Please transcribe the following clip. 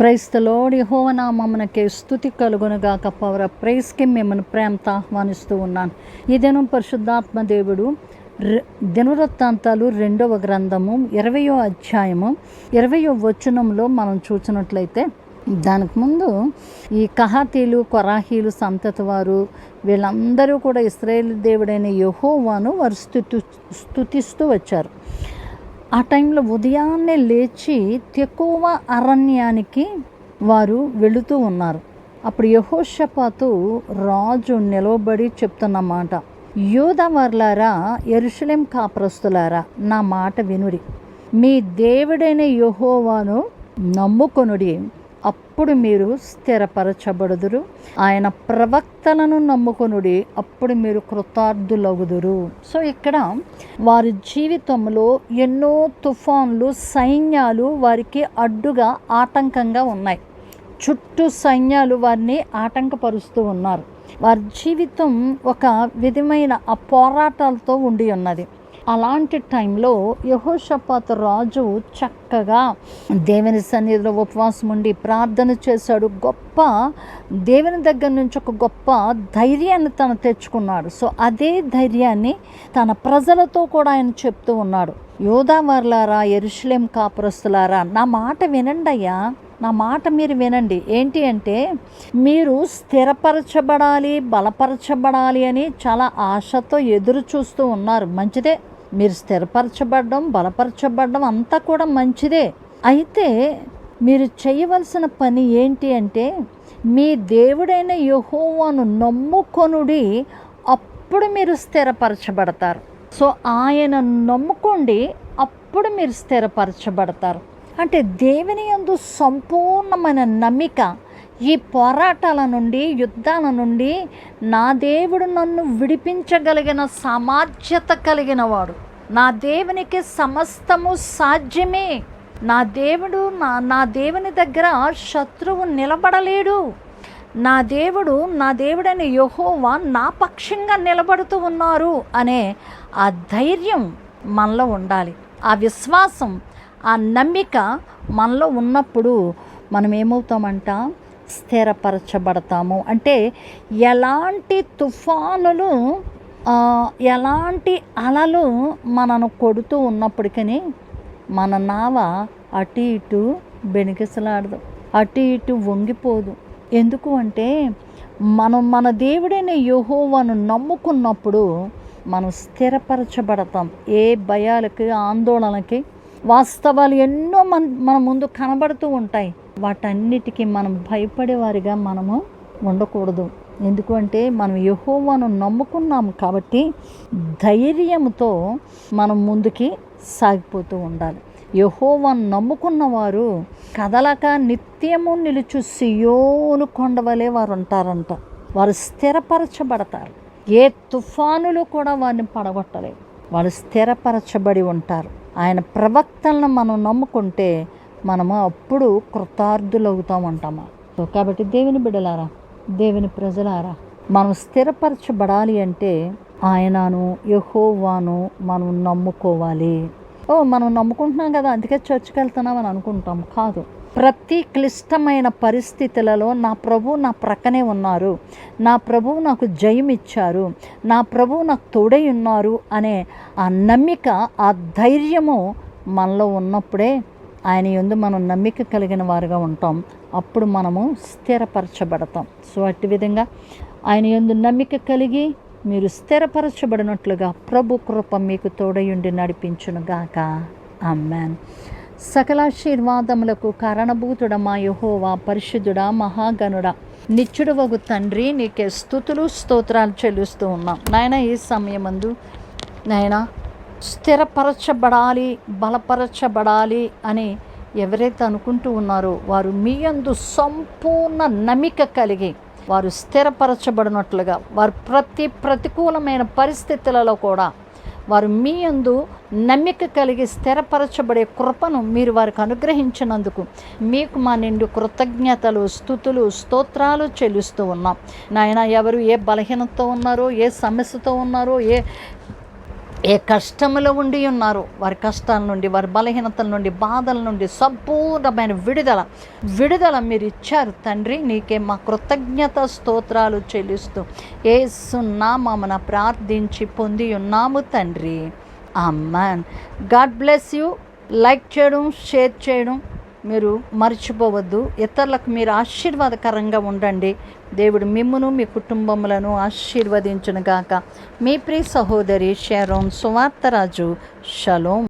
ప్రైస్తలోడి హోవనామమునకే స్థుతి కలుగునుగాక. పవర ప్రైస్కి మిమ్మల్ని ప్రేమతో ఆహ్వానిస్తూ ఉన్నాను. ఈ దినం పరిశుద్ధాత్మ దేవుడు దినవృత్తాంతాలు రెండవ గ్రంథము ఇరవయో అధ్యాయము ఇరవయో వచనంలో మనం చూసినట్లయితే దానికి ముందు ఈ కహాతీలు కొరాహీలు సంతతి వారు వీళ్ళందరూ కూడా ఇస్రాయేల్ దేవుడైన యహోవాను వారు స్థుతి స్థుతిస్తూ వచ్చారు. ఆ టైంలో ఉదయాన్నే లేచి తెక్కువ అరణ్యానికి వారు వెళుతూ ఉన్నారు. అప్పుడు యహోషపాతు రాజు నిలవబడి చెప్తున్నమాట యోధవర్లారా ఎరుషలేం కాపురస్తులారా నా మాట వినుడి. మీ దేవుడైన యహోవాను నమ్ముకొనుడి. అప్పుడు మీరు స్థిరపరచబడుదురు. ఆయన ప్రవక్తలను నమ్ముకొనుడి అప్పుడు మీరు కృతార్థులగుదురు. సో ఇక్కడ వారి జీవితంలో ఎన్నో తుఫాన్లు సైన్యాలు వారికి అడ్డుగా ఆటంకంగా ఉన్నాయి. చుట్టూ సైన్యాలు వారిని ఆటంకపరుస్తూ ఉన్నారు. వారి జీవితం ఒక విధమైన ఆ పోరాటాలతో ఉండి ఉన్నది. అలాంటి టైంలో యహోషపాత రాజు చక్కగా దేవుని సన్నిధిలో ఉపవాసం ఉండి ప్రార్థన చేశాడు. గొప్ప దేవుని దగ్గర నుంచి ఒక గొప్ప ధైర్యాన్ని తను తెచ్చుకున్నాడు. సో అదే ధైర్యాన్ని తన ప్రజలతో కూడా ఆయన చెప్తూ ఉన్నాడు. యోధావర్లారా ఎరుషులేం కాపురస్తులారా నా మాట వినండి అయ్యా నా మాట మీరు వినండి. ఏంటి అంటే మీరు స్థిరపరచబడాలి బలపరచబడాలి అని చాలా ఆశతో ఎదురు చూస్తూ ఉన్నారు. మంచిదే. మీరు స్థిరపరచబడడం బలపరచబడడం అంతా కూడా మంచిదే. అయితే మీరు చేయవలసిన పని ఏంటి అంటే మీ దేవుడైన యహోవాను నమ్ముకొనుడి అప్పుడు మీరు స్థిరపరచబడతారు. సో ఆయన నమ్ముకోండి అప్పుడు మీరు స్థిరపరచబడతారు. అంటే దేవుని యందు సంపూర్ణమైన నమ్మిక ఈ పోరాటాల నుండి యుద్ధాల నుండి నా దేవుడు నన్ను విడిపించగలిగిన సామర్థ్యత కలిగిన వాడు. నా దేవునికి సమస్తము సాధ్యమే. నా దేవుడు నా నా దేవుని దగ్గర శత్రువు నిలబడలేడు. నా దేవుడు నా దేవుడైన యహోవా నా పక్షంగా నిలబడుతూ ఉన్నారు అనే ఆ ధైర్యం మనలో ఉండాలి. ఆ విశ్వాసం ఆ నమ్మిక మనలో ఉన్నప్పుడు మనం ఏమవుతామంట స్థిరపరచబడతాము. అంటే ఎలాంటి తుఫానులు ఎలాంటి అలలు మనను కొడుతూ ఉన్నప్పటికీ మన నావ అటు ఇటు బెనికిసలాడదు. అటు ఇటు వంగిపోదు. ఎందుకు అంటే మనం మన దేవుడైన యెహోవాను నమ్ముకున్నప్పుడు మనం స్థిరపరచబడతాం. ఏ భయాలకి ఆందోళనకి వాస్తవాలు ఎన్నో మన మన ముందు కనబడుతూ ఉంటాయి. వాటన్నిటికీ మనం భయపడేవారిగా మనము ఉండకూడదు. ఎందుకంటే మనం యహోవాను నమ్ముకున్నాం కాబట్టి ధైర్యంతో మనం ముందుకి సాగిపోతూ ఉండాలి. యహోవాను నమ్ముకున్న వారు కదలక నిత్యము నిలుచు సియోను కొండవలే వారు ఉంటారంట వారు స్థిరపరచబడతారు. ఏ తుఫానులు కూడా వారిని పడగొట్టలేవు. వాళ్ళు స్థిరపరచబడి ఉంటారు. ఆయన ప్రవక్తలను మనం నమ్ముకుంటే మనము అప్పుడు కృతార్థులవుతాం అంటామా? సో కాబట్టి దేవుని బిడలారా దేవుని ప్రజలారా మనం స్థిరపరచబడాలి అంటే ఆయనను యహోవాను మనం నమ్ముకోవాలి. ఓ మనం నమ్ముకుంటున్నాం కదా అందుకే చర్చికి వెళ్తున్నాం అని అనుకుంటాం. కాదు. ప్రతి క్లిష్టమైన పరిస్థితులలో నా ప్రభు నా ప్రక్కనే ఉన్నారు. నా ప్రభు నాకు జయం ఇచ్చారు. నా ప్రభు నాకు తోడై ఉన్నారు అనే ఆ నమ్మిక ఆ ధైర్యము మనలో ఉన్నప్పుడే ఆయన ఎందు మనం నమ్మిక కలిగిన వారుగా ఉంటాం. అప్పుడు మనము స్థిరపరచబడతాం. సో అట్టి విధంగా ఆయన ఎందు నమ్మిక కలిగి మీరు స్థిరపరచబడినట్లుగా ప్రభు కృప మీకు తోడయుండి నడిపించునుగాక అమ్మాన్ సకలాశీర్వాదములకు కారణభూతుడ మా యహోవా పరిశుద్ధుడా మహాగణుడా. నిచ్చుడు వగు తండ్రి నీకే స్థుతులు స్తోత్రాలు చెల్లిస్తూ ఉన్నాం. నాయన ఈ సమయమందు నాయన స్థిరపరచబడాలి బలపరచబడాలి అని ఎవరైతే అనుకుంటూ ఉన్నారో వారు మీ యందు సంపూర్ణ నమిక కలిగి వారు స్థిరపరచబడినట్లుగా వారు ప్రతి ప్రతికూలమైన పరిస్థితులలో కూడా వారు మీ యందు నమ్మిక కలిగి స్థిరపరచబడే కృపను మీరు వారికి అనుగ్రహించినందుకు మీకు మా నిండు కృతజ్ఞతలు స్థుతులు స్తోత్రాలు చెల్లిస్తూ ఉన్నాం. నాయన ఎవరు ఏ బలహీనతతో ఉన్నారో ఏ సమస్యతో ఉన్నారో ఏ ఏ కష్టములో ఉండి ఉన్నారో వారి కష్టాల నుండి వారి బలహీనతల నుండి బాధల నుండి సంపూర్ణమైన విడుదల విడుదల మీరు ఇచ్చారు తండ్రి నీకే మా కృతజ్ఞత స్తోత్రాలు చెల్లిస్తూ ఏ సున్నామన ప్రార్థించి పొంది ఉన్నాము తండ్రి. Amen God bless you. Like చేయడం షేర్ చేయడం. మీరు మర్చిపోవద్దు. ఇతరులకు మీరు ఆశీర్వాదకరంగా ఉండండి. దేవుడు మిమ్మును మీ కుటుంబములను ఆశీర్వదించునుగాక. మీ ప్రియ సహోదరి షారోన్ సువార్తరాజు షలోం.